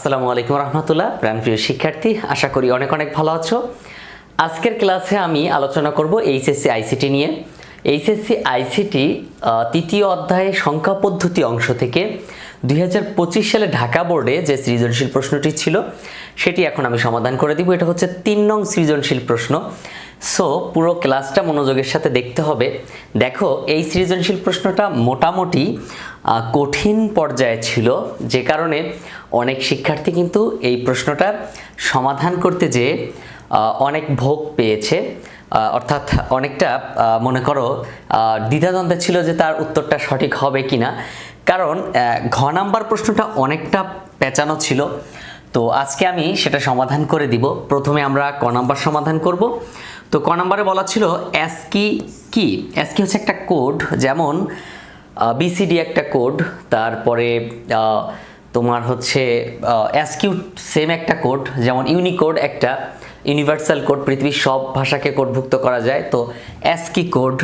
আসসালামু আলাইকুম রহমতুল্লাহ। প্রাণপ্রিয় শিক্ষার্থী, আশা করি অনেক অনেক ভালো আছো। আজকের ক্লাসে আমি আলোচনা করব এইচএসসি আইসিটি নিয়ে। এইচএসসি আইসিটি তৃতীয় অধ্যায়ে সংখ্যা পদ্ধতি অংশ থেকে দুই হাজার পঁচিশ সালে ঢাকা বোর্ডে যে সৃজনশীল প্রশ্নটি ছিল, সেটি এখন আমি সমাধান করে দিব। এটা হচ্ছে তিন নং সৃজনশীল প্রশ্ন। সো পুরো ক্লাসটা মনোযোগের সাথে দেখতে হবে। দেখো এই সৃজনশীল প্রশ্নটা মোটামুটি কঠিন পর্যায়ে ছিল যে কারণে অনেক শিক্ষার্থী কিন্তু এই প্রশ্নটা সমাধান করতে আহ, অনেক ভোগ পেয়েছে। অর্থাৎ অনেকটা মনে করো দ্বিধাদ্বন্দ্বে ছিল যে তার উত্তরটা সঠিক হবে কিনা। কারণ আহ, ঘ নাম্বার প্রশ্নটা অনেকটা পেঁচানো ছিল। তো আজকে আমি সেটা সমাধান করে দিব। প্রথমে আমরা ক নাম্বার সমাধান করব। তো ক নাম্বারে বলা ছিল অ্যাসকি কি? অ্যাসকি হচ্ছে একটা কোড যেমন বিসিডি একটা কোড, তারপরে তোমার হচ্ছে অ্যাসকিউ সেম একটা কোড, যেমন ইউনিকোড একটা, ইউনিভার্সাল কোড, পৃথিবীর সব ভাষাকে কোডভুক্ত করা যায়। তো অ্যাসকি কোড,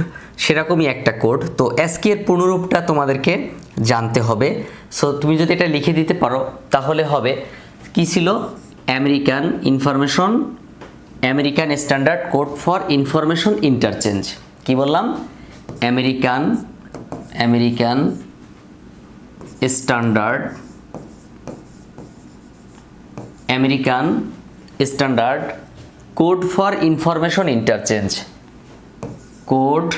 সেরকমই একটা কোড। তো অ্যাসকি এর পুনরূপটা তোমাদেরকে জানতে হবে। সো তুমি যদি এটা লিখে দিতে পারো, তাহলে হবে, কি ছিল? American information American standard code for information interchange কি বললাম? American American standard American standard code for information interchange code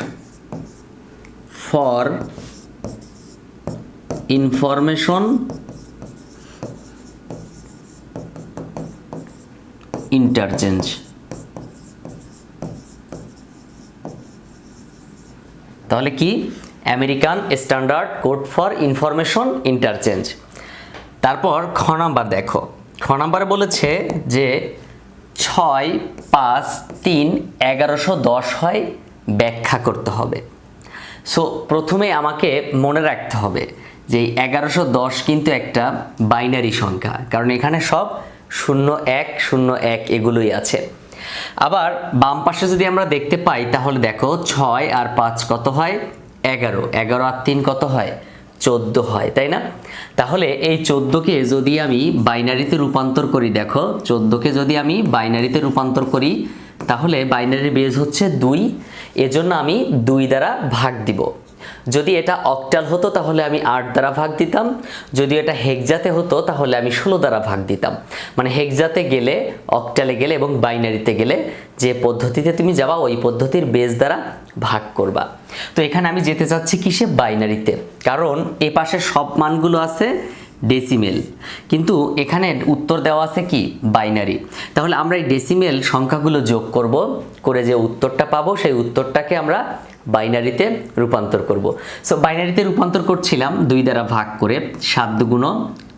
for information interchange তাহলে কি? American standard code for information interchange. তারপর খ নাম্বার দেখো। খ নাম্বারে বলেছে যে ছয়, পাঁচ, তিন, এগারোশো দশ হয় ব্যাখ্যা করতে হবে। সো, প্রথমে আমাকে মনে রাখতে হবে যে এগারোশো দশ কিন্তু একটা বাইনারি সংখ্যা, কারণ এখানে সব শূন্য এক শূন্য এক এগুলোই আছে। আবার বাম পাশে যদি আমরা দেখতে পাই, তাহলে দেখো ছয় আর পাঁচ কত হয়? এগারো। এগারো আর তিন কত হয়? চোদ্দ হয়, তাই না? তাহলে এই চোদ্দোকে যদি আমি বাইনারিতে রূপান্তর করি, দেখো চোদ্দোকে যদি আমি বাইনারিতে রূপান্তর করি, তাহলে বাইনারি বেজ হচ্ছে দুই। এজন্য আমি দুই দ্বারা ভাগ দিব। যদি এটা অক্টাল হতো, তাহলে আমি আট দ্বারা ভাগ দিতাম। যদি এটা হেক্সাতে হতো, তাহলে আমি ষোলো দ্বারা ভাগ দিতাম। মানে হেক্সাতে গেলে, অক্টালে গেলে এবং বাইনারিতে গেলে যে পদ্ধতিতে তুমি যাবা, ওই পদ্ধতির বেস দ্বারা ভাগ করবা। তো এখানে আমি যেতে চাচ্ছি কিসে? বাইনারিতে। কারণ এ পাশে সব মানগুলো আছে ডেসিমেল কিন্তু এখানে উত্তর দেওয়া আছে কি? বাইনারি তাহলে আমরা এই ডেসিমেল সংখ্যাগুলো যোগ করব, করে যে উত্তরটা পাবো, সেই উত্তরটাকে আমরা বাইনারিতে রূপান্তর করব। সো বাইনারিতে রূপান্তর করছিলাম দুই দ্বারা ভাগ করে, সাত দুগুণ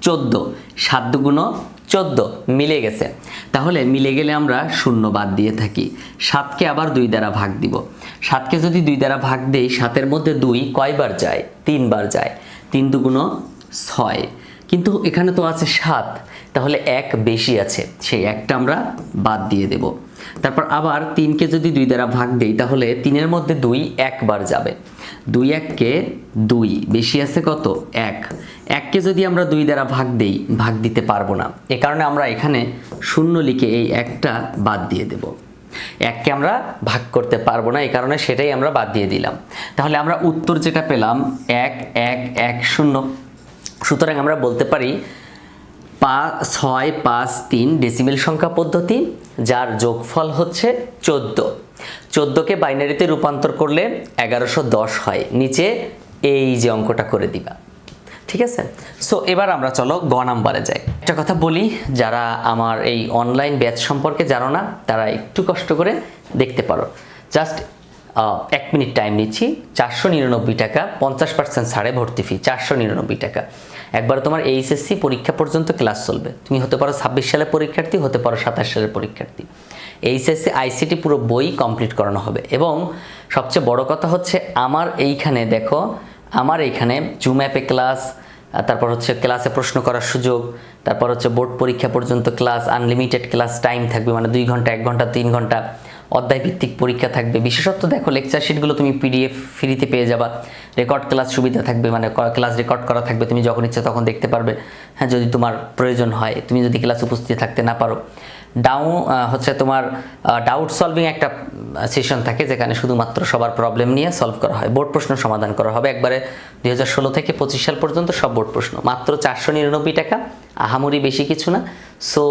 চোদ্দ। সাত দুগুণ চোদ্দ মিলে গেছে। তাহলে মিলে গেলে আমরা শূন্য বাদ দিয়ে থাকি। সাতকে আবার দুই দ্বারা ভাগ দিব। সাতকে যদি দুই দ্বারা ভাগ দেই, সাতের মধ্যে দুই কয়বার যায়? তিনবার যায়। তিন দুগুণ ছয়। কিন্তু এখানে তো আছে সাত, তাহলে এক বেশি আছে। সেই একটা আমরা বাদ দিয়ে দেব। তারপর আবার তিনকে যদি দুই দ্বারা ভাগ দেই, তাহলে তিনের মধ্যে দুই একবার যাবে। দুই এককে দুই, বেশি আছে কত? এক। এককে যদি আমরা দুই দ্বারা ভাগ দেই, ভাগ দিতে পারব না। এ কারণে আমরা এখানে শূন্য লিখে এই একটা বাদ দিয়ে দেব। এককে আমরা ভাগ করতে পারব না এই কারণে সেটাই আমরা বাদ দিয়ে দিলাম। তাহলে আমরা উত্তর যেটা পেলাম, এক এক এক, শূন্য। সুতরাং আমরা বলতে পারি পাঁচ ছয়, পাঁচ, তিন ডেসিমেল সংখ্যা পদ্ধতি, যার যোগফল হচ্ছে চোদ্দ। চোদ্দোকে বাইনারিতে রূপান্তর করলে এগারোশো দশ হয়। নিচে এই যে অঙ্কটা করে দিবা। ঠিক আছে? সো এবার আমরা চলো গ নাম্বারে যাই। একটা কথা বলি, যারা আমার এই অনলাইন ব্যাচ সম্পর্কে জানো না, তারা একটু কষ্ট করে দেখতে পারো। জাস্ট এক মিনিট টাইম নিচ্ছি। চারশো নিরানব্বই টাকা, পঞ্চাশ পার্সেন্ট ছাড়ে ভর্তি ফি চারশো নিরানব্বই টাকা। একবার তোমার এইচএসসি পরীক্ষা পর্যন্ত ক্লাস চলবে। তুমি হতে পারো ছাব্বিশ সালের পরীক্ষার্থী, হতে পারো সাতাশ সালের পরীক্ষার্থী। এইচএসসি, আইসিটি পুরো বই কমপ্লিট করানো হবে। এবং সবচেয়ে বড় কথা হচ্ছে, আমার এইখানে দেখো, আমার এইখানে জুম অ্যাপে ক্লাস তারপর হচ্ছে ক্লাসে প্রশ্ন করার সুযোগ, তারপর হচ্ছে বোর্ড পরীক্ষা পর্যন্ত ক্লাস আনলিমিটেড ক্লাস টাইম থাকবে মানে দুই ঘণ্টা, এক ঘণ্টা, তিন ঘণ্টা। অধ্যায় ভিত্তিক পরীক্ষা থাকবে। বিশেষত দেখো লেকচার শিটগুলো তুমি পিডিএফ ফ্রিতে পেয়ে যাবা। রেকর্ড ক্লাস সুবিধা থাকবে মানে ক্লাস রেকর্ড করা থাকবে। তুমি যখন ইচ্ছা তখন দেখতে পারবে। হ্যাঁ যদি তোমার প্রয়োজন হয়, তুমি যদি ক্লাস উপস্থিত থাকতে না পারো। ডাউ হচ্ছে তোমার ডাউট সলভিং একটা সেশন থাকে, যেখানে শুধুমাত্র সবার প্রবলেম নিয়ে সলভ করা হয়। বোর্ড প্রশ্ন সমাধান করা হবে। একবারে দুই হাজার ষোলো থেকে পঁচিশ সাল পর্যন্ত সব বোর্ড প্রশ্ন। মাত্র চারশো নিরানব্বই টাকা। আহামরি বেশি কিছু না। সো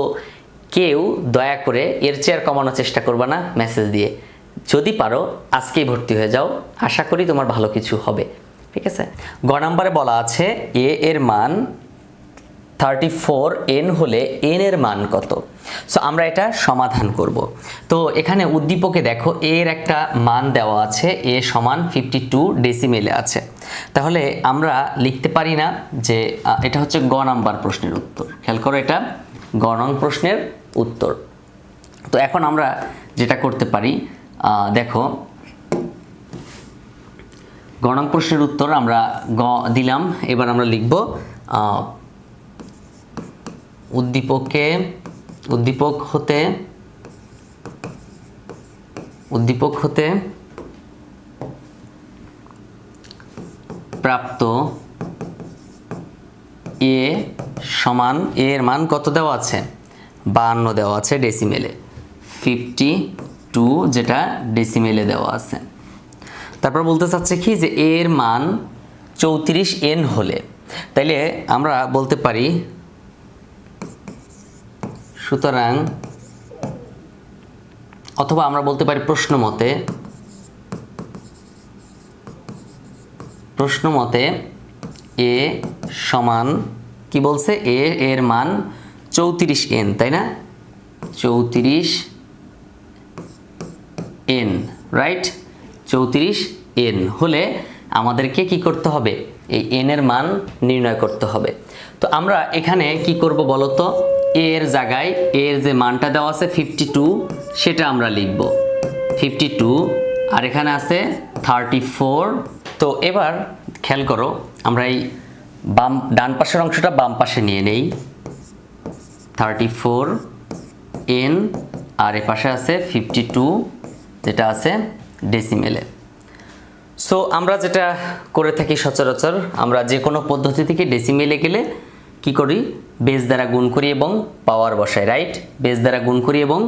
কেউ দয়া করে এর চেয়ার কমানোর চেষ্টা করবে না মেসেজ দিয়ে। যদি পারো, আজকেই ভর্তি হয়ে যাও। আশা করি তোমার ভালো কিছু হবে। ঠিক আছে? গ নাম্বারে বলা আছে, এ এর মান থার্টি ফোর এন হলে এন এর মান কত? সো আমরা এটা সমাধান করব। তো, এখানে উদ্দীপকে দেখো এর একটা মান দেওয়া আছে, এ সমান ফিফটি টু ডেসিমেলে আছে। তাহলে আমরা লিখতে পারি না যে এটা হচ্ছে গ নাম্বার প্রশ্নের উত্তর। খেয়াল করো এটা গ নং প্রশ্নের উত্তর। তো এখন আমরা যেটা করতে পারি দেখো গণং প্রশ্নের উত্তর আমরা গ দিলাম, এবার আমরা লিখব উদ্দীপকে, উদ্দীপক হতে উদ্দীপক হতে প্রাপ্ত এ সমান এর মান কত দেওয়া আছে? বাহান্ন দেওয়া আছে ডেসিমেলে ফিফটি টু যেটা ডেসিমেলে দেওয়া আছে। তারপর বলতে চাচ্ছে কি যে এর মান চৌত্রিশ এন হলে। তাইলে আমরা বলতে পারি, সুতরাং অথবা আমরা বলতে পারি প্রশ্ন মতে প্রশ্ন মতে এ সমান, কি বলছে? এ, এর মান চৌত্রিশ এন, তাই না? চৌত্রিশ এন রাইট চৌত্রিশ এন হলে আমাদেরকে কি করতে হবে? এই এনের মান নির্ণয় করতে হবে। তো আমরা এখানে কি করব বলতো? এর জায়গায় এর যে মানটা দেওয়া আছে ফিফটি টু সেটা আমরা লিখব। ফিফটি টু আর এখানে আছে থার্টি ফোর তো এবার খেয়াল করো, আমরা এই বাম, ডান পাশের অংশটা বাম পাশে নিয়ে নেই। থার্টি ফোর এন, আর এ পাশে আছে ফিফটি টু, যেটা আছে ডেসিমেলে। সো, আমরা যেটা করে থাকি সচরাচর, আমরা যে কোনো পদ্ধতি থেকে ডেসিমেলে গেলে কি করি? বেস দ্বারা গুণ করি এবং পাওয়ার বসাই, রাইট? বেস দ্বারা গুণ করি এবং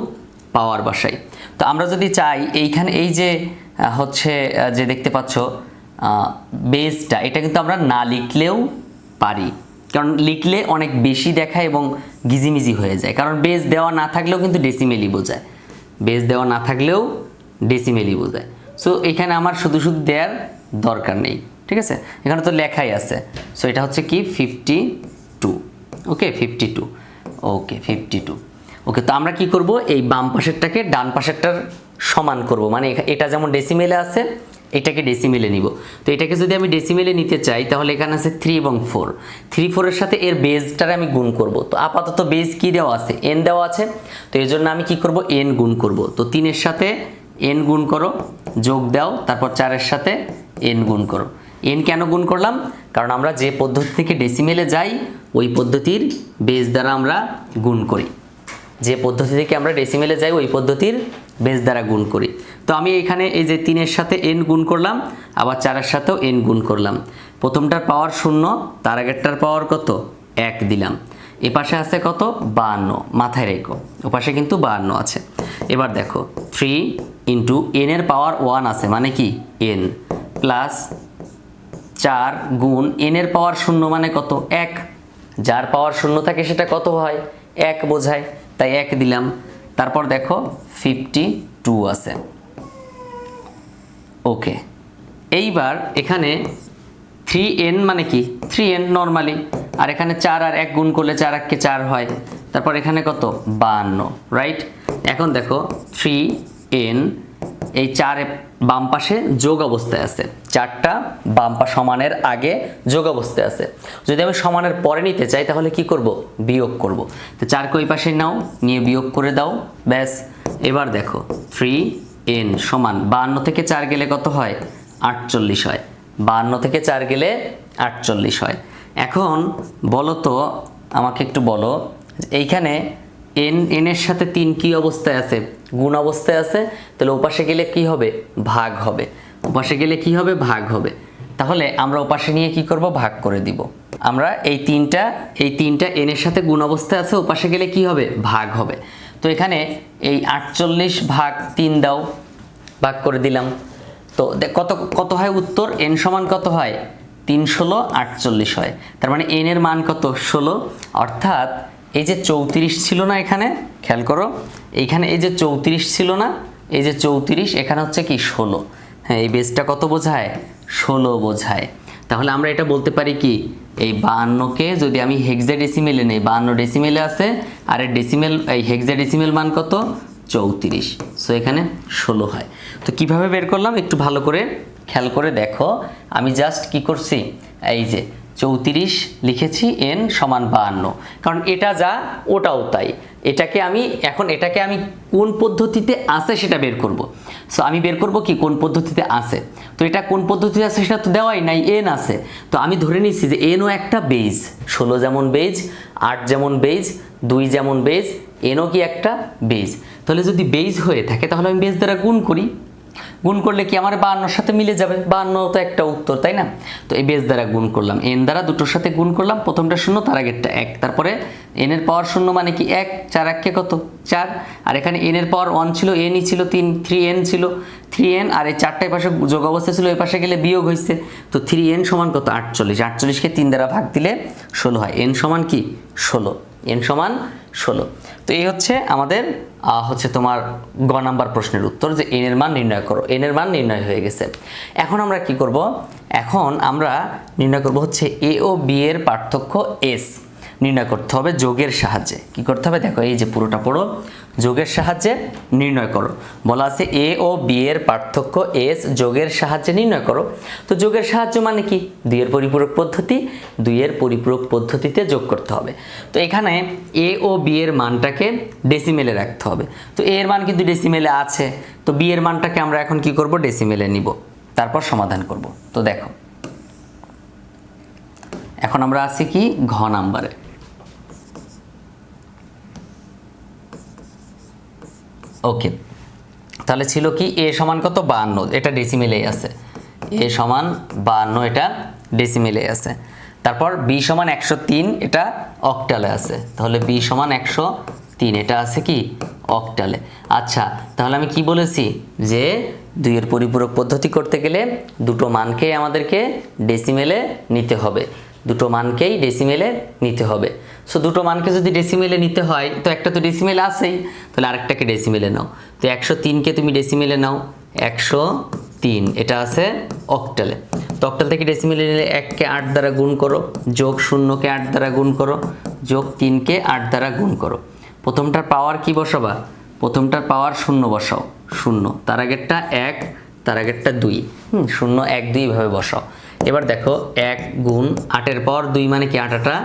পাওয়ার বসাই। তো আমরা যদি চাই, এইখানে এই যে হচ্ছে যে দেখতে পাচ্ছ বেসটা, এটা কিন্তু আমরা না লিখলেও পারি। কারণ লিখলে অনেক বেশি দেখায় এবং গিজিমিজি হয়ে যায়। কারণ বেস দেওয়া না থাকলেও কিন্তু ডেসিমেলি বোঝায়। বেস দেওয়া না থাকলেও ডেসিমেলি বোঝায়। সো এখানে আমার শুধু শুধু দেওয়ার দরকার নেই, ঠিক আছে? এখানে তো লেখাই আছে। সো এটা হচ্ছে কি? Fifty two okay fifty two okay fifty two okay তো আমরা কি করব? এই বাম পাশেরটাকে ডান পাশেরটার সমান করব। মানে এটা যেমন ডেসিমেলে আছে এটাকে ডেসিমেলে নিব। তো এটাকে যদি আমি ডেসিমেলে নিতে চাই, তাহলে এখানে আছে থ্রি এবং ফোর থ্রি ফোরের সাথে এর বেজটারে আমি গুণ করব। তো আপাতত বেজ কি দেওয়া আছে? এন দেওয়া আছে। তো এই জন্য আমি কি করব? এন গুণ করব। তো তিনের সাথে এন গুণ করো, যোগ দাও, তারপর চারের সাথে এন গুণ করো। এন কেন গুণ করলাম? কারণ আমরা যে পদ্ধতি থেকে ডেসিমেলে যাই, ওই পদ্ধতির বেজ দ্বারা আমরা গুণ করি। যে পদ্ধতি থেকে আমরা ডেসিমেলে যাই, ওই পদ্ধতির বেস দ্বারা গুণ করি। তো আমি এখানে এই যে তিনের সাথে এন গুণ করলাম, আবার চারের সাথেও এন গুণ করলাম। প্রথমটার পাওয়ার শূন্য, তার আগেরটার পাওয়ার কত? এক দিলাম। এ পাশে আছে কত? বাহান্ন। মাথায় রেখো। ও পাশে কিন্তু বাহান্ন আছে। এবার দেখো থ্রি ইন্টু এনের পাওয়ার ওয়ান আছে মানে কি? এন প্লাস চার গুণ এনের পাওয়ার শূন্য মানে কত? এক। যার পাওয়ার শূন্য থাকে সেটা কত হয়? এক বোঝায়। তাই এক দিলাম। তারপর দেখো ফিফটি টু আছে। ওকে এইবার এখানে থ্রি এন মানে কি? থ্রি এন নর্মালি আর এখানে চার আর এক গুণ করলে চার এককে চার হয়। তারপর এখানে কত? বাহান্ন রাইট এখন দেখো থ্রি এন এই চার বাম পাশে যোগ অবস্থায় আছে। চারটা বাম পা সমানের আগে যোগ অবস্থায় আছে। যদি আমি সমানের পরে নিতে চাই, তাহলে কি করব? বিয়োগ করব। তো চারকে ওই পাশে নাও, নিয়ে বিয়োগ করে দাও। ব্যাস। এবার দেখো থ্রি এন সমান বাহান্ন থেকে চার গেলে কত হয়? আটচল্লিশ হয়। বাহান্ন থেকে চার গেলে আটচল্লিশ হয়। এখন বলো তো, আমাকে একটু বলো, এইখানে এন এনের সাথে তিন কি অবস্থায় আছে? গুণ অবস্থায় আছে? তাহলে ওপাশে গেলে কি হবে? ভাগ হবে। ওপাশে গেলে কি হবে? ভাগ হবে। তাহলে আমরা ওপাশে নিয়ে কি করব? ভাগ করে দিব। আমরা এই তিনটা এই তিনটা এনের সাথে গুণ অবস্থায় আছে, ওপাশে গেলে কি হবে? ভাগ হবে। তো এখানে এই আটচল্লিশ ভাগ তিন দাও, ভাগ করে দিলাম। তো কত কত হয় উত্তর? এন সমান কত হয়? তিন ষোলো, আটচল্লিশ হয়। তার মানে এন এর মান কত? ষোলো। অর্থাৎ এই যে চৌত্রিশ ছিল না এখানে, খেয়াল করো এইখানে এই যে চৌত্রিশ ছিল না, এই যে চৌত্রিশ, এখানে হচ্ছে কি ষোলো। হ্যাঁ এই বেসটা কত বোঝায়? ষোলো বোঝায়। তাহলে আমরা এটা বলতে পারি কি? এই বাহান্নকে যদি আমি হেক্সা ডেসিমেলে নেই, বাহান্ন ডেসিমেলে আছে, আর এর ডেসিমেল এই হেক্সা ডেসিমেল মান কত? চৌত্রিশ। সো এখানে ষোলো হয়। তো কীভাবে বের করলাম? একটু ভালো করে খেয়াল করে দেখো। আমি জাস্ট কি করছি? এই যে চৌত্রিশ লিখেছি এন সমান বাহান্ন। কারণ এটা যা, ওটাও তাই। এটাকে আমি, এখন এটাকে আমি কোন পদ্ধতিতে আছে সেটা বের করব। সো আমি বের করব কি, কোন পদ্ধতিতে আছে? তো এটা কোন পদ্ধতিতে আছে সেটা তো দেওয়াই নাই, এন আছে। তো আমি ধরে নিচ্ছি যে এনও একটা বেজ। ষোলো যেমন বেজ, আট যেমন বেজ, দুই যেমন বেজ, এনও কি একটা বেজ। তাহলে যদি বেজ হয়ে থাকে, তাহলে আমি বেজ দ্বারা গুণ করি। গুণ করলে কি আমার বাহান্নর সাথে মিলে যাবে? বাহান্ন তো একটা উত্তর, তাই না? তো এই বেস দ্বারা গুণ করলাম। এন দ্বারা দুটোর সাথে গুণ করলাম, প্রথমটা শূন্য, তার আগেরটা এক। তারপরে এন এর পাওয়ার শূন্য মানে কি এক? চার এককে কত? চার। আর এখানে এন এর পাওয়ার ওয়ান ছিল এনই ছিল তিন থ্রি এন ছিল। থ্রি এন আর এই চারটায় পাশে যোগ অবস্থা ছিল, এই পাশে গেলে বিয়োগ হয়েছে তো থ্রি এন সমান কত? আটচল্লিশ। আটচল্লিশকে তিন দ্বারা ভাগ দিলে ষোলো হয়। এন সমান কি? ষোলো। এন সমান ষোলো। তো এই হচ্ছে আমাদের হচ্ছে তোমার গ নাম্বার প্রশ্নের উত্তর যে এন এর মান নির্ণয় করো। এন এর মান নির্ণয় হয়ে গেছে। এখন আমরা কি করব? এখন আমরা নির্ণয় করব হচ্ছে এ ও বি এর পার্থক্য এস। নির্ণয় করতে হবে যোগের সাহায্যে। কি করতে হবে? দেখো এই যে পুরোটা পড়ো। যোগের সাহায্যে নির্ণয় করো। বলা আছে এ ও বি এর পার্থক্য এস যোগের সাহায্যে নির্ণয় করো। তো যোগের সাহায্য মানে কি? দুইয়ের পরিপূরক পদ্ধতি দুইয়ের পরিপূরক পদ্ধতিতে যোগ করতে হবে। তো এখানে এ ও বি এর মানটাকে ডেসিমেলে রাখতে হবে। তো এ এর মান কিন্তু ডেসিমেলে আছে। তো বি এর মানটাকে আমরা এখন কি করব? ডেসিমেলে নিব। তারপর সমাধান করব। তো দেখো। এখন আমরা আছি কি? ঘ নাম্বারে। ওকে। তাহলে ছিল কি এ সমান কত? বাহান্ন। এটা ডেসিমেলেই আছে। এ সমান বাহান্ন, এটা ডেসিমেলে আছে। তারপর বি সমান একশো তিন, এটা অক্টালে আছে। তাহলে বি সমান একশো তিন, এটা আছে কি? অক্টালে আচ্ছা তাহলে আমি কি বলেছি? যে দুইয়ের পরিপূরক পদ্ধতি করতে গেলে দুটো মানকে আমাদেরকে ডেসিমেলে নিতে হবে। দুটো মানকেই ডেসিমেলে নিতে হবে। সো দুটো মানকে যদি ডেসিমেলে নিতে হয়, তো একটা তো ডেসিমেল আছেই, তাহলে আরেকটাকে ডেসিমেলে নাও। তো একশো তিনকে তুমি ডেসিমেলে নাও। একশো তিন, এটা আছে অক্টালে তো অক্টাল থেকে ডেসিমেলে নিলে এককে আট দ্বারা গুণ করো, যোগ শূন্যকে আট দ্বারা গুণ করো, যোগ তিনকে আট দ্বারা গুণ করো। প্রথমটার পাওয়ার কি বসাবা? প্রথমটার পাওয়ার শূন্য বসাও। শূন্য, তার আগেরটা এক, তার আগেরটা দুই। হুম, শূন্য এক দুই ভাবে বসাও। এবার দেখো এক গুণ আটের পর দুই মানে কি আটাটা?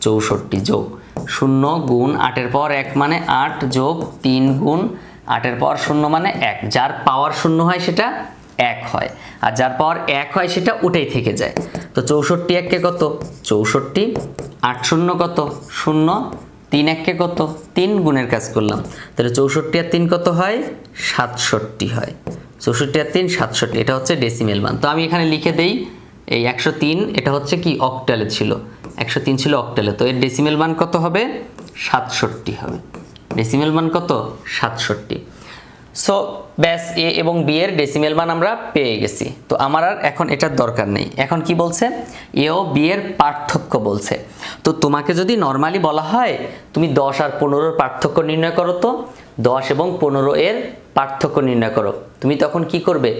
চৌষট্টি যোগ। শূন্য গুণ আটের পর এক মানে আট যোগ তিন গুণ আটের পর শূন্য মানে এক। যার পাওয়ার শূন্য হয় সেটা এক হয়। আর যার পাওয়ার এক হয় সেটা উঠেই থেকে যায়। তো চৌষট্টি এককে কত? চৌষট্টি। আট শূন্য কত? শূন্য। তিন এককে কত? তিন গুণের কাজ করলাম। তাহলে চৌষট্টি আর তিন কত হয়? সাতষট্টি হয়। চৌষট্টি আর তিন, সাতষট্টি। এটা হচ্ছে ডেসিমেল মান। তো আমি এখানে লিখে দেই এই একশো তিন, এটা হচ্ছে কি অক্টালে ছিল। একশো তিন ছিল অক্টালে তো এর ডেসিমেল মান কত হবে? সাতষট্টি হবে। ডেসিমেল মান কত? সাতষট্টি। সো ব্যাস, এ এবং বি এর ডেসিমেল মান আমরা পেয়ে গেছি। তো আমার আর এখন এটার দরকার নেই। এখন কি বলছে? এ ও বি এর পার্থক্য বলছে। তো তোমাকে যদি নর্মালি বলা হয়, তুমি দশ আর পনেরোর পার্থক্য নির্ণয় করো তো। দশ এবং পনেরো এর পার্থক্য নির্ণয় করো। তুমি তখন কি করবে?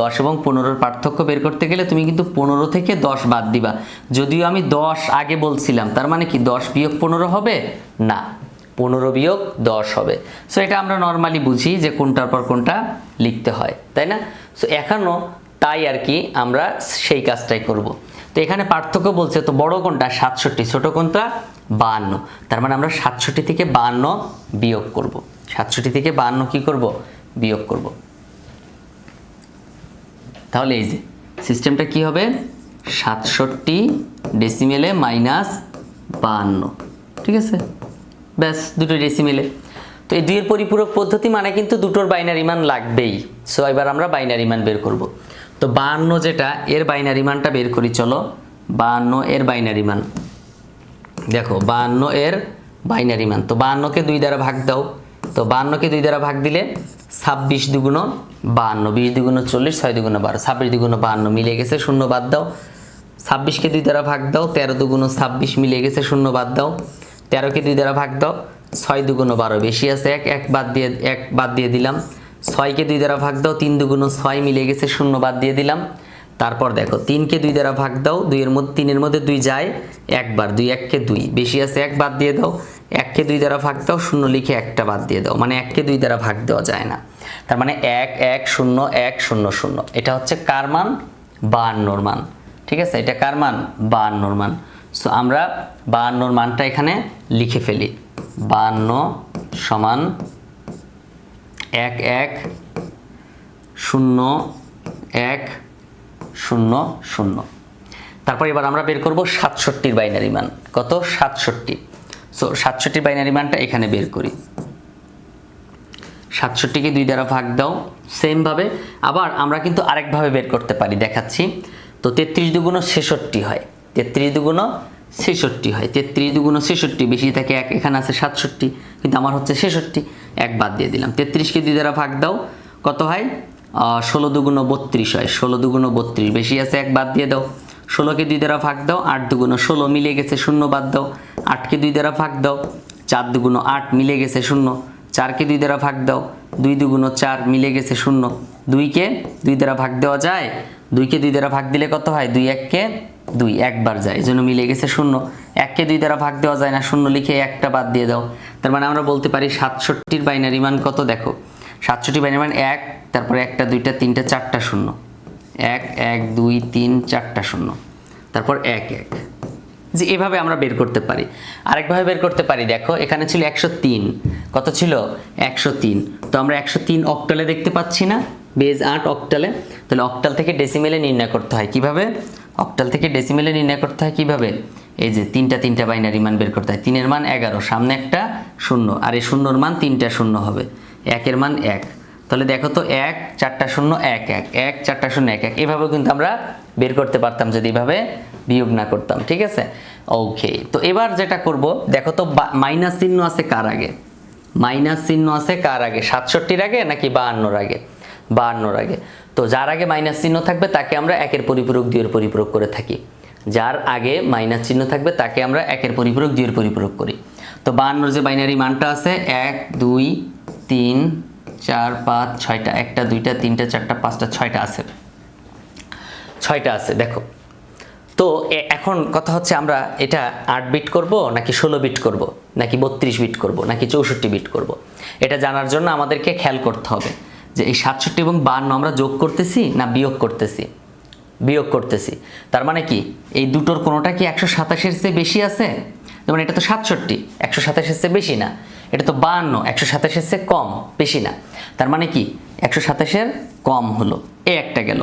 দশ এবং পনেরোর পার্থক্য বের করতে গেলে তুমি কিন্তু পনেরো থেকে দশ বাদ দিবা। যদিও আমি দশ আগে বলছিলাম, তার মানে কি দশ বিয়োগ পনেরো হবে? না, পনেরো বিয়োগ দশ হবে। সো এটা আমরা নর্মালি বুঝি যে কোনটার পর কোনটা লিখতে হয়, তাই না? সো এখনও তাই আর কি আমরা সেই কাজটাই করব। তো এখানে পার্থক্য বলছে তো বড় কোনটা? সাতষট্টি, ছোটো কোনটা? বাহান্ন তার মানে আমরা সাতষট্টি থেকে বাহান্ন বিয়োগ করব। সাতষট্টি থেকে বাহান্ন কি করব? বিয়োগ করব। তাহলে এই যে সিস্টেমটা কি হবে? সাতষট্টি ডেসিমেলে মাইনাস বাহান্ন। ঠিক আছে? ব্যাস, দুটো ডেসিমেলে তো এই দুইয়ের পরিপূরক পদ্ধতি মানে কিন্তু দুটোর বাইনারি মান লাগবেই। সো এবার আমরা বাইনারি মান বের করব। তো বাহান্ন যেটা, এর বাইনারি মানটা বের করি, চলো। বাহান্ন এর বাইনারি মান। দেখো, বাহান্ন এর বাইনারি মান। তো বাহান্নকে দুই দ্বারা ভাগ দাও। তো বাহান্নকে দুই দ্বারা ভাগ দিলে ছাব্বিশ দুগুণ বাহান্ন, বিশ দুগুণ চল্লিশ, ছয় দুগুণ বারো, ছাব্বিশ দুগুণ বাহান্ন মিলে গেছে শূন্য বাদ দাও। ছাব্বিশকে দুই দ্বারা ভাগ দাও, তেরো দুগুণ ছাব্বিশ মিলে গেছে শূন্য বাদ দাও। তেরোকে দুই দ্বারা ভাগ দাও, ছয় দুগুণ বারো, বেশি আছে এক এক বাদ দিয়ে, এক বাদ দিয়ে দিলাম। ছয়কে দুই দ্বারা ভাগ দাও, তিন দুগুণ ছয় মিলে গেছে শূন্য বাদ দিয়ে দিলাম। তারপর দেখো, তিনকে দুই দ্বারা ভাগ দাও, দুইয়ের মধ্যে, তিনের মধ্যে দুই যায়, একবার, দুই, এককে দুই, বেশি আছে এক বাদ দিয়ে দাও। এককে দুই দ্বারা ভাগ দাও, শূন্য লিখে একটা বাদ দিয়ে দাও। মানে এককে দুই দ্বারা ভাগ দেওয়া যায় না। তার মানে এক এক, শূন্য এক, শূন্য শূন্য। এটা হচ্ছে কার মান? বাহান্নর মান। ঠিক আছে? এটা কার মান? বাহান্নর মান। সো আমরা বাহান্নর মানটা এখানে লিখে ফেলি। বাহান্ন সমান এক এক, শূন্য এক, শূন্য শূন্য। তারপর এবার আমরা বের করব সাতষট্টির বাইনারি মান। কত? সাতষট্টি। সো সাতষট্টির বাইনারি মানটা এখানে বের করি। সাতষট্টিকে দুই দ্বারা ভাগ দাও সেমভাবে আবার আমরা কিন্তু আরেকভাবে বের করতে পারি, দেখাচ্ছি। তো তেত্রিশ দুগুণ ছেষট্টি হয়। তেত্রিশ দুগুণ ছেষট্টি হয়। তেত্রিশ দুগুণ ছেষট্টি, বেশি থাকে এক, এখানে আছে সাতষট্টি, কিন্তু আমার হচ্ছে ছেষট্টি, এক বাদ দিয়ে দিলাম। তেত্রিশকে দুই দ্বারা ভাগ দাও, কত হয়? ষোলো দুগুণ বত্রিশ হয়। ষোলো দুগুণ বত্রিশ, বেশি আছে এক বাদ দিয়ে দাও। ষোলোকে দুই দ্বারা ভাগ দাও, আট দুগুণ ষোলো মিলে গেছে শূন্য বাদ দাও। আটকে দুই দ্বারা ভাগ দাও। চার দুগুণ আট মিলে গেছে শূন্য। চারকে দুই দ্বারা ভাগ দাও। দুই দুগুণ চার মিলে গেছে শূন্য। দুইকে দুই দ্বারা ভাগ দেওয়া যায়। দুইকে দুই দ্বারা ভাগ দিলে কত হয়? দুই এককে দুই। একবার যায়। এই জন্য মিলে গেছে শূন্য। এককে দুই দ্বারা ভাগ দেওয়া যায় না। শূন্য লিখে একটা বাদ দিয়ে দাও। তার মানে আমরা বলতে পারি সাতষট্টির বাইনারি মান কত দেখো? সাতষট্টি বাইনারি মান এক, তারপরে একটা, দুইটা, তিনটা, চারটা শূন্য। এক এক, দুই, তিন, চারটা শূন্য। তারপর এক এক। যে এভাবে আমরা বের করতে পারি। আরেকভাবে বের করতে পারি, দেখো, এখানে ছিল একশো তিন। কত ছিল? একশো তিন। তো আমরা একশো তিন অক্টালে দেখতে পাচ্ছি না, বেজ আট অক্টালে। তাহলে অক্টাল থেকে ডেসিমেলে নির্ণয় করতে হয় কীভাবে? অক্টাল থেকে ডেসিমেলে নির্ণয় করতে হয় কীভাবে? এই যে তিনটা তিনটা বাইনারি মান বের করতে হয়। তিনের মান এগারো, সামনে একটা শূন্য, আর এই শূন্যর মান তিনটা শূন্য হবে। একের মান এক। তাহলে দেখো তো এক, চারটা শূন্য, এক এক। এক, চারটা শূন্য, এক এক। এভাবেও কিন্তু আমরা বের করতে পারতাম যদি এভাবে বিয়োগ না করতাম, ঠিক আছে? ওকে তো এবার যেটা করব, দেখো তো মাইনাস চিহ্ন আছে কার আগে? মাইনাস চিহ্ন আছে কার আগে? সাতষট্টির আগে নাকি বাহান্নর আগে? বাহান্নর আগে। তো যার আগে মাইনাস চিহ্ন থাকবে, তাকে আমরা একের পরিপূরক, দুইয়ের পরিপূরক করে থাকি। যার আগে মাইনাস চিহ্ন থাকবে, তাকে আমরা একের পরিপূরক, দুইয়ের পরিপূরক করি। তো বাহান্নর যে বাইনারি মানটা আছে, এক, দুই, তিন, চার, পাঁচ, ছয়টা। একটা, দুইটা, তিনটা, চারটা, পাঁচটা, ছয়টা আছে। ছয়টা আছে, দেখো। তো এখন কথা হচ্ছে আমরা এটা আট বিট করব, নাকি ষোলো বিট করব, নাকি বত্রিশ বিট করব, নাকি চৌষট্টি বিট করব? এটা জানার জন্য আমাদেরকে খেয়াল করতে হবে যে এই সাতষট্টি এবং বান্ন আমরা যোগ করতেছি না বিয়োগ করতেছি? বিয়োগ করতেছি। তার মানে কি? এই দুটোর কোনোটা কি একশো সাতাশের চেয়ে বেশি আছে? যেমন এটা তো সাতষট্টি, একশো সাতাশের চেয়ে বেশি না। এটা তো বাহান্ন একশো সাতাশের চেয়ে কম, বেশি না। তার মানে কি? একশো সাতাশের কম হলো। এ একটা গেল।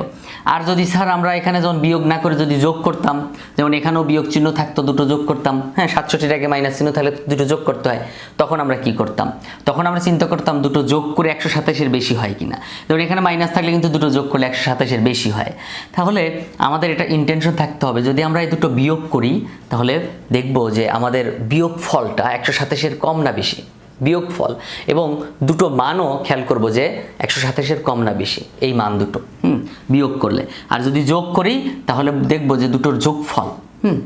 আর যদি স্যার আমরা এখানে যখন বিয়োগ না করে যদি যোগ করতাম, যেমন এখানেও বিয়োগ চিহ্ন থাকতো, দুটো যোগ করতাম হ্যাঁ সাতষট্টির আগে মাইনাস চিহ্ন তাহলে দুটো যোগ করতে হয়, তখন আমরা কি করতাম? তখন আমরা চিন্তা করতাম দুটো যোগ করে একশো সাতাশের বেশি হয় কিনা। যেমন এখানে মাইনাস থাকলে কিন্তু দুটো যোগ করলে একশো সাতাশের বেশি হয়। তাহলে আমাদের এটা ইন্টেনশন থাকতে হবে। যদি আমরা এই দুটো বিয়োগ করি, তাহলে দেখব যে আমাদের বিয়োগ ফলটা একশো সাতাশের কম না বেশি। বিয়োগফল এবং দুটো মানও খেয়াল করব যে একশো সাতাশের কম না বেশি, এই মান দুটো, হুম, বিয়োগ করলে। আর যদি যোগ করি, তাহলে দেখব যে দুটোর যোগফল, হুম,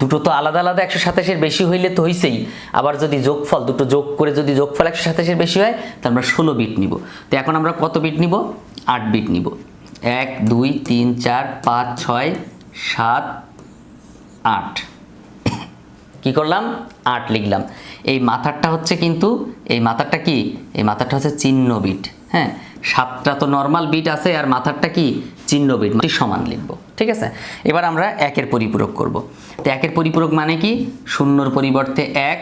দুটো তো আলাদা আলাদা একশো সাতাশের বেশি হইলে তো হইছেই। আবার যদি যোগফল, দুটো যোগ করে যদি যোগফল একশো সাতাশের বেশি হয়, তাহলে আমরা ষোলো বিট নিব। তো এখন আমরা কত বিট নিব? আট বিট নিব। এক, দুই, তিন, চার, পাঁচ, ছয়, সাত, আট। কি করলাম? আট লিখলাম। এই মাথারটা হচ্ছে কিন্তু, এই মাথারটা কি? এই মাথারটা হচ্ছে চিহ্ন বিট হ্যাঁ? সাতটা তো নর্মাল বিট আছে আর মাথারটা কি? চিহ্ন বিট মানে সমান লিখব, ঠিক আছে? এবার আমরা একের পরিপূরক করব। তো একের পরিপূরক মানে কি? শূন্যর পরিবর্তে এক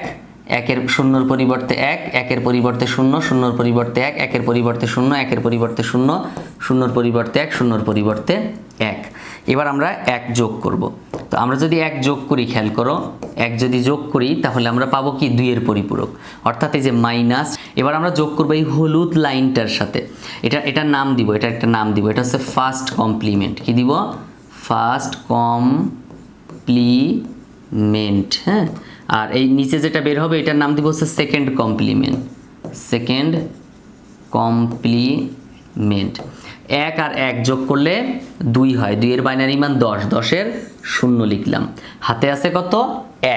একের শূন্যর পরিবর্তে এক, একের পরিবর্তে শূন্য, শূন্যর পরিবর্তে এক, একের পরিবর্তে শূন্য, একের পরিবর্তে শূন্য, শূন্যর পরিবর্তে এক, শূন্যর পরিবর্তে এক। এবার আমরা এক যোগ করব। তো আমরা যদি এক যোগ করি, খেয়াল করো, এক যদি যোগ করি, তাহলে আমরা পাবো কি? দুইয়ের পরিপূরক। অর্থাৎ এই যে মাইনাস, এবার আমরা যোগ করব এই হলুদ লাইনটার সাথে। এটা এটার নাম দিব, এটা একটা নাম দিব। এটা হচ্ছে ফার্স্ট কমপ্লিমেন্ট কি দিব? ফার্স্ট কমপ্লিমেন্ট হ্যাঁ? আর এই নিচে যেটা বের হবে, এটার নাম দিব হচ্ছে সেকেন্ড কমপ্লিমেন্ট সেকেন্ড কমপ্লিমেন্ট এক আর এক যোগ করলে দুই হয়। দুইয়ের বাইনারি মান দশ, দশের শূন্য লিখলাম। হাতে আছে কত?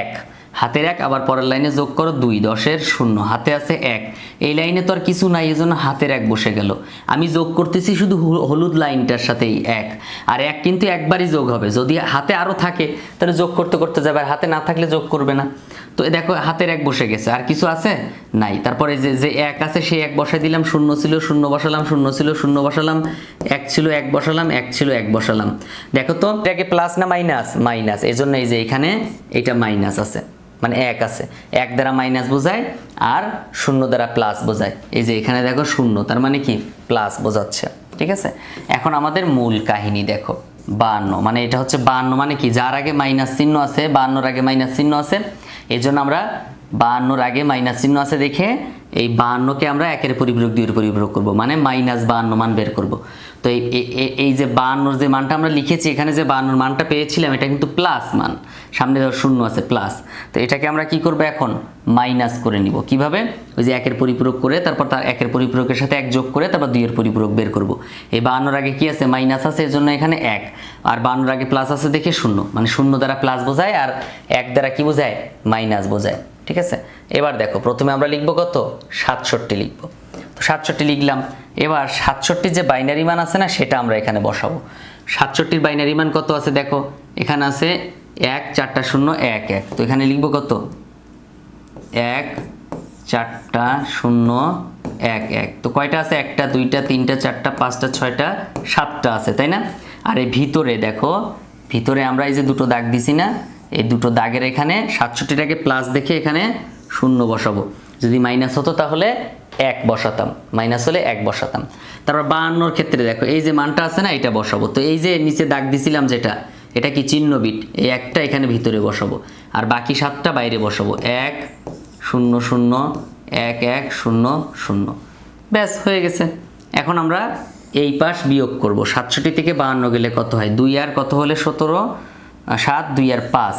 এক। হাতের এক, আবার পরের লাইনে যোগ করো দুই, দশের শূন্য, হাতে আছে এক। এই লাইনে তো আর কিছু নাই এই জন্য হাতের এক বসে গেল। আমি যোগ করতেছি শুধু হলুদ লাইনটার সাথেই এক। আর এক কিন্তু একবারই যোগ হবে। যদি হাতে আরও থাকে, তাহলে যোগ করতে করতে যাবে। আর হাতে না থাকলে যোগ করবে না। তো দেখো, হাতের এক বসে গেছে। আর কিছু আছে? নাই। তারপরে যে যে এক আছে সেই এক বসাই দিলাম। শূন্য ছিল, শূন্য বসালাম। শূন্য ছিল, শূন্য বসালাম। এক ছিল, এক বসালাম। এক ছিল, এক বসালাম। দেখো তো, এটাকে প্লাস না মাইনাস মাইনাস এই জন্য এই যে এখানে এটা মাইনাস আছে। মানে এক আছে। এক দ্বারা মাইনাস বোঝায় আর শূন্য দ্বারা প্লাস বোঝায়। এই যে এখানে দেখো শূন্য, তার মানে কি? প্লাস বোঝাচ্ছে। ঠিক আছে? এখন আমাদের মূল কাহিনী দেখো। বান্ন মানে এটা হচ্ছে বান্ন মানে কি? যার আগে মাইনাস চিহ্ন আছে, বান্নর আগে মাইনাস চিহ্ন আছে। এই জন্য আমরা বাহান্নর আগে মাইনাস চিহ্ন আছে দেখে এই বাহান্নকে আমরা একের পরিপূরক, দুইয়ের পরিপূরক করব। মানে মাইনাস বাহান্ন মান বের করব। তো এই এই যে বাহান্নর যে মানটা আমরা লিখেছি, এখানে যে বাহান্নর মানটা পেয়েছিলাম, এটা কিন্তু প্লাস মান। সামনে ধর শূন্য আছে, প্লাস। তো এটাকে আমরা কি করব এখন? মাইনাস করে নিব। কীভাবে? ওই যে একের পরিপূরক করে, তারপর তার একের পরিপূরকের সাথে এক যোগ করে, তারপর দুইয়ের পরিপূরক বের করব। এই বাহান্নর আগে কি আছে? মাইনাস আছে এর জন্য এখানে এক। আর বাহান্নর আগে প্লাস আছে দেখে শূন্য। মানে শূন্য দ্বারা প্লাস বোঝায়, আর এক দ্বারা কি বোঝায়? মাইনাস বোঝায়। ঠিক আছে? এবার দেখো, প্রথমে আমরা লিখব কত? সাতষট্টি লিখব। তো সাতষট্টি লিখলাম। এবার সাতষট্টির যে বাইনারি মান আছে না, সেটা আমরা এখানে বসাবো। সাতষট্টির বাইনারি মান কত আছে দেখো? এখানে আছে এক, চারটা শূন্য, এক এক। তো এখানে লিখব কত? এক, চারটা শূন্য, এক এক। তো কয়টা আছে? একটা, দুইটা, তিনটা, চারটা, পাঁচটা, ছয়টা, সাতটা আছে, তাই না? আর এই ভিতরে দেখো, ভিতরে আমরা এই যে দুটো দাগ দিছি না এই দুটো দাগের এখানে সাতষট্টিটাকে প্লাস দেখে এখানে শূন্য বসাবো। যদি মাইনাস হতো তাহলে এক বসাতাম। মাইনাস হলে এক বসাতাম। তারপর বাহান্নর ক্ষেত্রে দেখো, এই যে মানটা আছে না এটা বসাবো। তো এই যে নিচে দাগ দিছিলাম যেটা, এটা কি চিহ্ন বিট এই একটা এখানে ভিতরে বসাবো। আর বাকি সাতটা বাইরে বসাবো। এক, শূন্য শূন্য, এক এক, শূন্য শূন্য। ব্যাস, হয়ে গেছে। এখন আমরা এই পাশ বিয়োগ করব। সাতষট্টি থেকে বাহান্ন গেলে কত হয়? দুই আর কত হলে সতেরো? সাত, দুই আর পাঁচ।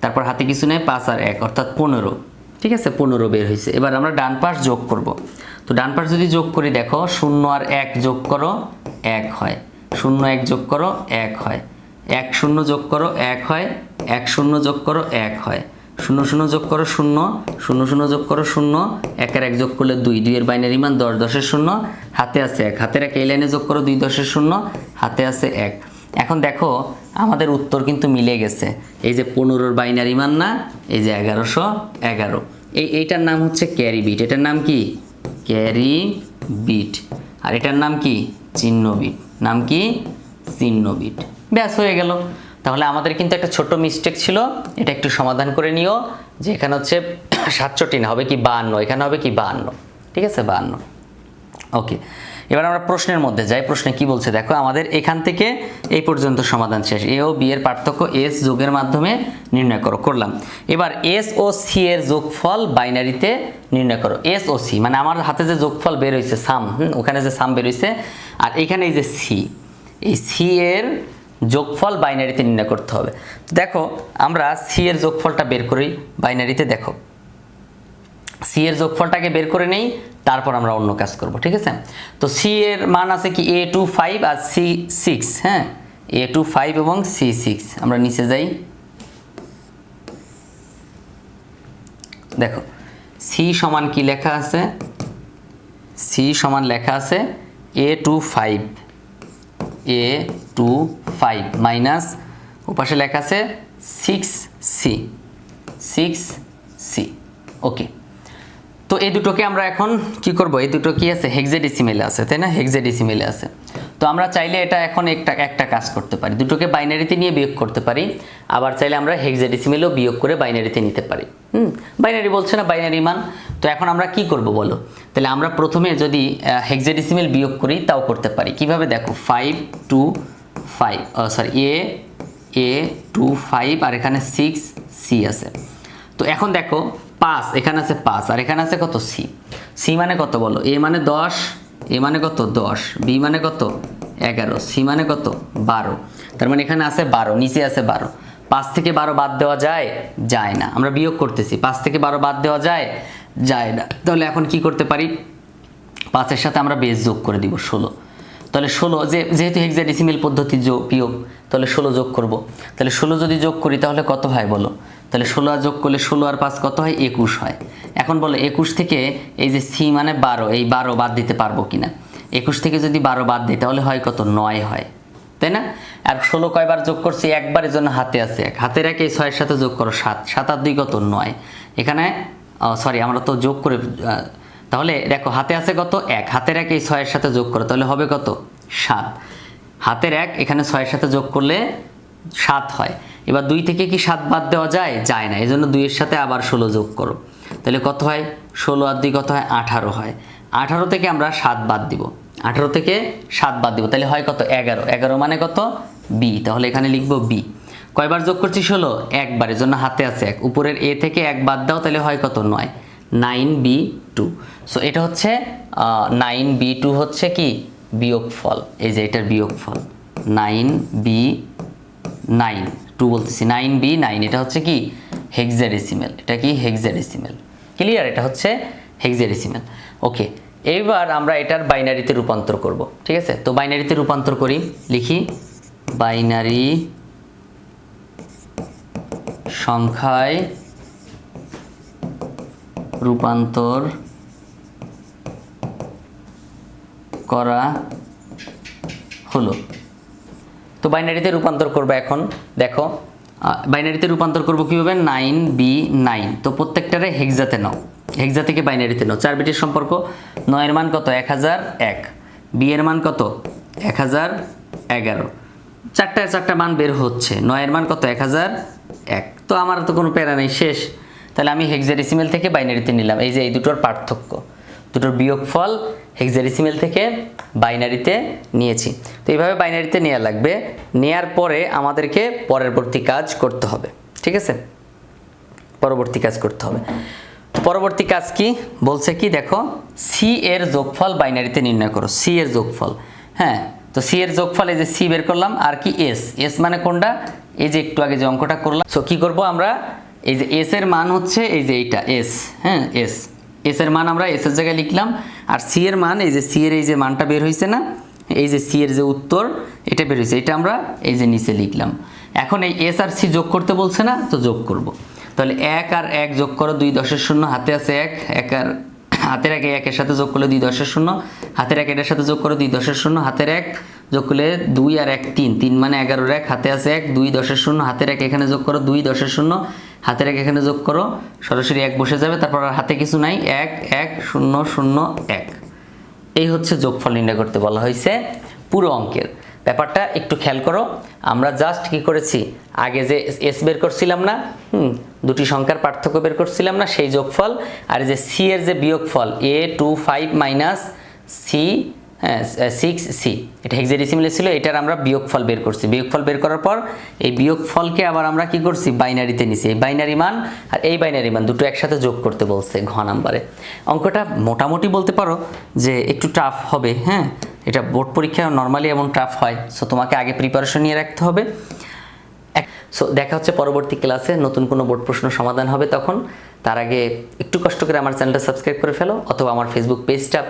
তারপর হাতে কিছু নেই, পাঁচ আর এক, অর্থাৎ পনেরো। ঠিক আছে? পনেরো বের হয়েছে। এবার আমরা ডান পাশ যোগ করব। তো ডান পাশ যদি যোগ করি, দেখো, শূন্য আর এক যোগ করো, এক হয়। শূন্য এক যোগ করো, এক হয়। এক শূন্য যোগ করো, এক হয়। এক শূন্য যোগ করো, এক হয়। শূন্য শূন্য যোগ করো, শূন্য। শূন্য শূন্য যোগ করো, শূন্য। একের এক যোগ করলে দুই। দুইয়ের বাইনারি মান দশ দশের শূন্য। হাতে আছে এক। হাতের এক এই লাইনে যোগ করো, দুই দশের শূন্য। হাতে আছে এক। এখন দেখো আমাদের উত্তর কিন্তু মিলে গেছে। এই যে পনেরোর বাইনারি মান না, এই যে এগারোশো এগারো। এই এইটার নাম হচ্ছে ক্যারি বিট এটার নাম কি? ক্যারি বিট আর এটার নাম কি? চিহ্ন বিট নাম কি? চিহ্ন বিট ব্যাস, হয়ে গেল। তাহলে আমাদের কিন্তু একটা ছোট মিস্টেক ছিল। এটা একটু সমাধান করে নিও। যে এখানে হচ্ছে সাতষট্টি না, হবে কি বাহান্ন। এখানে হবে কি বাহান্ন। ঠিক আছে, বাহান্ন। ওকে এবার আমরা প্রশ্নের মধ্যে যাই। প্রশ্নে কি বলছে? দেখো, আমাদের এখান থেকে এই পর্যন্ত সমাধান শেষ। এ ও বি এর পার্থক্য এস যোগের মাধ্যমে নির্ণয় করো। করলাম। এবার এস ও সি এর যোগফল বাইনারিতে নির্ণয় করো। এস ও সি মানে আমার হাতে যে যোগফল বের হয়েছে সাম ওখানে যে সাম বের হয়েছে আর এখানে এই যে সি, এই সি এর যোগফল বাইনারিতে নির্ণয় করতে হবে। দেখো, আমরা সি এর যোগফলটা বের করি, বাইনারিতে দেখো। সি এর যোগফলটাকে বের করে নেই, তারপর আমরা অন্য কাজ করব, ঠিক আছে? তো সি এর মান আছে কি এ টু ফাইভ আর সি সিক্স হ্যাঁ? এ টু ফাইভ এবং সি সিক্স আমরা নিচে যাই। দেখো সি সমান কি লেখা আছে? সি সমান লেখা আছে A two five A two five minus ওপাশে লেখা আছে six C six C okay তো এই দুটোকে আমরা এখন কি করব? এই দুটো কি আছে? হেক্সাডেসিমেলে আছে, তাই না? হেক্সাডেসিমেলে আছে। তো আমরা চাইলে এটা এখন একটা একটা কাজ করতে পারি। দুটোকে বাইনারিতে নিয়ে বিয়োগ করতে পারি। আবার চাইলে আমরা হেক্সাডেসিমেলও বিয়োগ করে বাইনারিতে নিতে পারি। হুম? বাইনারি বলছে না বাইনারি মান? তো এখন আমরা কি করব বলো? তাহলে আমরা প্রথমে যদি হেক্সাডেসিমেল বিয়োগ করি, তাও করতে পারি। কীভাবে দেখো? Five two five sorry A A two five আর এখানে সিক্স সি আছে। তো এখন দেখো পাঁচ, এখানে আছে পাঁচ, আর এখানে আছে কত? সি। সি মানে কত বলো? এ মানে দশ, এ মানে কত? দশ। বি মানে কত? এগারো। সি মানে কত? বারো। তার মানে এখানে আছে বারো, নিচে আছে বারো। পাঁচ থেকে বারো বাদ দেওয়া যায়? যায় না। আমরা বিয়োগ করতেছি। পাঁচ থেকে বারো বাদ দেওয়া যায়? যায় না। তাহলে এখন কি করতে পারি? পাঁচের সাথে আমরা বেস যোগ করে দিব ষোলো। তাহলে ষোলো, যে, যেহেতু হেক্সাডেসিমেল পদ্ধতি যোগ, বিয়োগ, তাহলে ষোলো যোগ করব। তাহলে ষোলো যদি যোগ করি, তাহলে কত হয় বলো? তাহলে ষোলো যোগ করলে ষোলো আর পাঁচ কত হয়? একুশ হয়। এখন বলো, একুশ থেকে এই যে সি মানে বারো, এই বারো বাদ দিতে পারব কিনা? একুশ থেকে যদি বারো বাদ দিই, তাহলে হয় কত? নয় হয়। তাই না? আর ষোলো কয়বার যোগ করছি? একবারের জন্য হাতে আছে এক। হাতের এক এই ছয়ের সাথে যোগ করো সাত। সাত আর দুই কত? নয়। এখানে সরি আমরা তো যোগ করে তাহলে দেখো, হাতে আছে কত? এক। হাতের এক এই ছয়ের সাথে যোগ করো, তাহলে হবে কত? সাত। হাতের এক এখানে ছয়ের সাথে যোগ করলে সাত হয়। এবার দুই থেকে কি সাত বাদ দেওয়া যায়? যায় না। এই জন্য দুইয়ের সাথে আবার ষোলো যোগ করো। তাহলে কত হয়? ষোলো আর দুই কত হয়? আঠারো হয়। আঠারো থেকে আমরা সাত বাদ দিব। আঠারো থেকে সাত বাদ দিব। তাহলে হয় কত? এগারো। এগারো মানে কত? বি। তাহলে এখানে লিখব বি। কয়বার যোগ করছি ষোলো? একবার। এর জন্য হাতে আছে এক। উপরের এ থেকে এক বাদ দাও, তাহলে হয় কত? নয়। Nine B two. সো এটা হচ্ছে নাইন বি টু হচ্ছে কি? বিয়োগফল। এই যে এটার বিয়োগফল। Nine B nine. টু বলতেছি নাইন বি নাইন এটা হচ্ছে কি? হেক্সাডেসিমেল এটা কি? হেক্সাডেসিমেল ক্লিয়ার এটা হচ্ছে হেক্সাডেসিমেল ওকে এইবার আমরা এটার বাইনারিতে রূপান্তর করব, ঠিক আছে? তো বাইনারিতে রূপান্তর করি, লিখি বাইনারি সংখ্যায় রূপান্তর করা হলো। তো বাইনারিতে রূপান্তর করব এখন, দেখো বাইনারিতে রূপান্তর করব কীভাবে? Nine B nine. তো প্রত্যেকটারে হেক্সাতে নাও, হেক্সা থেকে বাইনারিতে নাও। চার বিটির সম্পর্ক, নয়ের মান কত? এক হাজার এক। বি এর মান কত? এক হাজার এগারো। চারটা চারটা মান বের হচ্ছে, নয়ের মান কত? এক হাজার এক। তো আমার তো কোনো প্যারা নেই, শেষ। তাহলে আমি হেক্সাডেসিমেল থেকে বাইনারিতে নিলাম। এই যে, এই দুটোর পার্থক্য। দুটোর বিয়োগফল হেক্সাডেসিমেল থেকে বাইনারিতে নিয়েছি। তো এইভাবে বাইনারিতে নেওয়া লাগবে। নেয়ার পরে আমাদেরকে পরবর্তী কাজ করতে হবে। ঠিক আছে? পরবর্তী কাজ করতে হবে। পরবর্তী কাজ কি? বলছে কি, দেখো সি এর যোগফল বাইনারিতে নির্ণয় করো। সি এর যোগফল। হ্যাঁ? তো সি এর যোগফল এই যে সি বের করলাম, আর কি এস এস মানে কোনটা? এই যে একটু আগে যে অঙ্কটা করলাম। সো কি করব আমরা? এই যে এস এর মান হচ্ছে এই যে এইটা এস হ্যাঁ এস এস এর মান আমরা এস এর জায়গায় লিখলাম, আর সি এর মান, এই যে সি এর এই যে মানটা বের হয়েছে না, এই যে সি এর যে উত্তর, এটা বের হয়েছে এটা আমরা এই যে নিচে লিখলাম। এখন এই এস আর সি যোগ করতে বলছে না, তো যোগ করব। তাহলে এক আর এক যোগ করো, দুই দশের শূন্য, হাতে আছে এক এক আর হাতের এক একের সাথে যোগ করলে দুই দশের শূন্য, হাতের এক এটার সাথে যোগ করো, দুই দশের শূন্য, হাতের এক যোগ করলে দুই আর এক, তিন তিন মানে এগারোর এক, হাতে আছে এক, দুই দশের শূন্য, হাতের এক এখানে যোগ করো, দুই দশের শূন্য হাতের এক এখানে যোগ করো, সরাসরি এক বসে যাবে, তারপর আর হাতে কিছু নাই, এক এক, শূন্য শূন্য, এক। এই হচ্ছে যোগফল নির্ণয় করতে বলা হয়েছে পুরো অঙ্কের। ব্যাপারটা একটু খেয়াল করো, আমরা জাস্ট কি করেছি? আগে যে এস বের করছিলাম না, হুম, দুটি সংখ্যার পার্থক্য বের করছিলাম না, সেই যোগফল, আর যে সি এর যে বিয়োগফল A two five minus C six C এটা হেক্সাডেসিমেলে ছিল, এটার আমরা বিয়োগফল বের করছি। বিয়োগফল বের করার পর এই বিয়োগফলকে আবার আমরা কি করছি? বাইনারিতে নিছি। এই বাইনারি মান আর এই বাইনারি মান দুটো একসাথে যোগ করতে বলছে ঘ নাম্বারে। অঙ্কটা মোটামুটি বলতে পারো যে একটু টাফ হবে হ্যাঁ? এটা বোর্ড পরীক্ষা নর্মালি এমন টাফ হয়। সো তোমাকে আগে প্রিপারেশন নিয়ে রাখতে হবে। সো দেখা হচ্ছে পরবর্তী ক্লাসে নতুন কোনো বোর্ড প্রশ্ন সমাধান হবে তখন। তার আগে একটু কষ্ট করে আমার চ্যানেলটা সাবস্ক্রাইব করে ফেলো অথবা আমার ফেসবুক পেজটা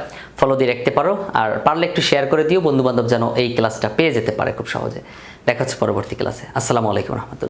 ফলো দিয়ে রাখতে পারো। আর পারলে একটু শেয়ার করে দিও, বন্ধুবান্ধব যেন এই ক্লাসটা পেয়ে যেতে পারে খুব সহজে। দেখা হচ্ছে পরবর্তী ক্লাসে আসসালামু আলাইকুম রহমতুল্লাহ।